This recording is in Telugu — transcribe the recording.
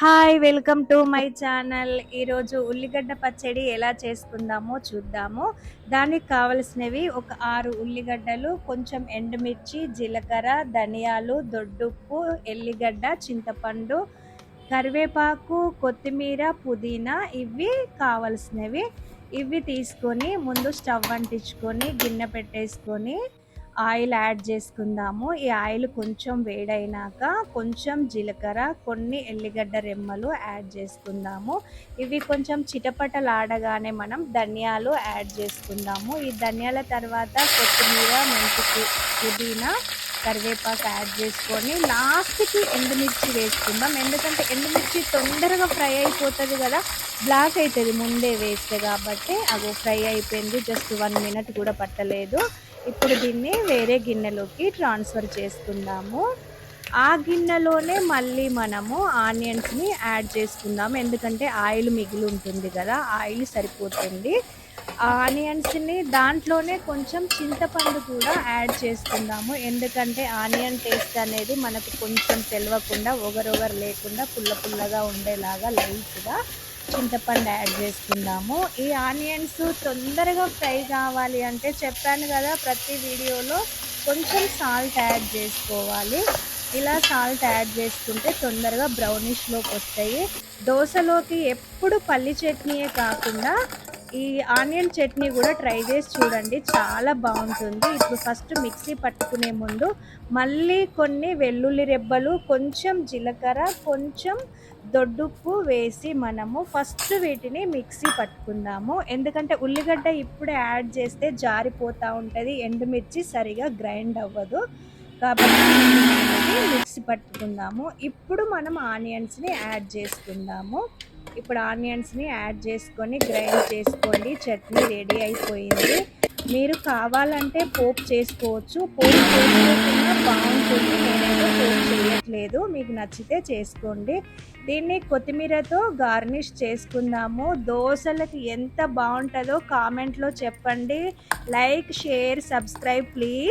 Hi welcome to my channel. ఈరోజు ఉల్లిగడ్డ పచ్చడి ఎలా చేసుకుందామో చూద్దాము. దానికి కావలసినవి ఒక ఆరు ఉల్లిగడ్డలు కొంచెం ఎండుమిర్చి జీలకర్ర ధనియాలు దొడ్డుప్పు ఎల్లిగడ్డ చింతపండు కరివేపాకు కొత్తిమీర పుదీనా ఇవి కావలసినవి. ఇవి తీసుకొని ముందు స్టవ్ అంటించుకొని గిన్నె పెట్టేసుకొని ఆయిల్ యాడ్ చేసుకుందాము. ఈ ఆయిల్ కొంచెం వేడైనాక కొంచెం జీలకర్ర కొన్ని ఎల్లిగడ్డ రెమ్మలు యాడ్ చేసుకుందాము. ఇవి కొంచెం చిటపటలాడగానే మనం ధనియాలు యాడ్ చేసుకుందాము. ఈ ధనియాల తర్వాత కొత్తిమీర మెంతి పుదీనా కరివేపాకు యాడ్ చేసుకొని లాస్ట్కి ఎండుమిర్చి వేసుకుందాం. ఎందుకంటే ఎండుమిర్చి తొందరగా ఫ్రై అయిపోతుంది కదా బ్లాక్ అవుతుంది ముందే వేస్తే కాబట్టి అవి ఫ్రై అయిపోయింది. జస్ట్ వన్ మినిట్ కూడా పట్టలేదు. ఇప్పుడు దీన్ని వేరే గిన్నెలోకి ట్రాన్స్ఫర్ చేసుకుందాము ఆ గిన్నెలోనే మళ్ళీ మనము ఆనియన్స్ని యాడ్ చేసుకుందాము. ఎందుకంటే ఆయిల్ మిగిలి ఉంటుంది కదా ఆయిల్ సరిపోతుంది. ఆనియన్స్ని దాంట్లోనే కొంచెం చింతపండు కూడా యాడ్ చేసుకుందాము. ఎందుకంటే ఆనియన్ టేస్ట్ అనేది మనకు కొంచెం తెలియకుండా ఒగరొగరు లేకుండా పుల్ల పుల్లగా ఉండేలాగా లైట్గా చింతపండు యాడ్ చేసుకుందాము. ఈ ఆనియన్స్ తొందరగా ఫ్రై కావాలి అంటే చెప్పాను కదా ప్రతి వీడియోలో కొంచెం సాల్ట్ యాడ్ చేసుకోవాలి. ఇలా సాల్ట్ యాడ్ చేసుకుంటే తొందరగా బ్రౌనిష్లోకి వస్తాయి. దోశలోకి ఎప్పుడు పల్లి చట్నీయే కాకుండా ఈ ఆనియన్ చట్నీ కూడా ట్రై చేసి చూడండి. చాలా బాగుంటుంది. ఇప్పుడు ఫస్ట్ మిక్సీ పట్టుకునే ముందు మళ్ళీ కొన్ని వెల్లుల్లి రెబ్బలు కొంచెం జీలకర్ర కొంచెం దొడ్డుప్పు వేసి మనము ఫస్ట్ వీటిని మిక్సీ పట్టుకుందాము. ఎందుకంటే ఉల్లిగడ్డ ఇప్పుడే యాడ్ చేస్తే జారిపోతూ ఉంటుంది. ఎండుమిర్చి సరిగా గ్రైండ్ అవ్వదు. కాబట్టి మిక్సీ పట్టుకుందాము. ఇప్పుడు మనం ఆనియన్స్ని యాడ్ చేసుకుందాము. ఇప్పుడు ఆనియన్స్ని యాడ్ చేసుకొని గ్రైండ్ చేసుకోండి. చట్నీ రెడీ అయిపోయింది. మీరు కావాలంటే పోపు చేసుకోవచ్చు. పోపు చేసుకోకుండా బాగుంటుంది. నేనైతే పోపు చేయట్లేదు. మీకు నచ్చితే చేసుకోండి. దీన్ని కొత్తిమీరతో గార్నిష్ చేసుకుందాము. దోశలకు ఎంత బాగుంటుందో కామెంట్లో చెప్పండి. Like share subscribe please.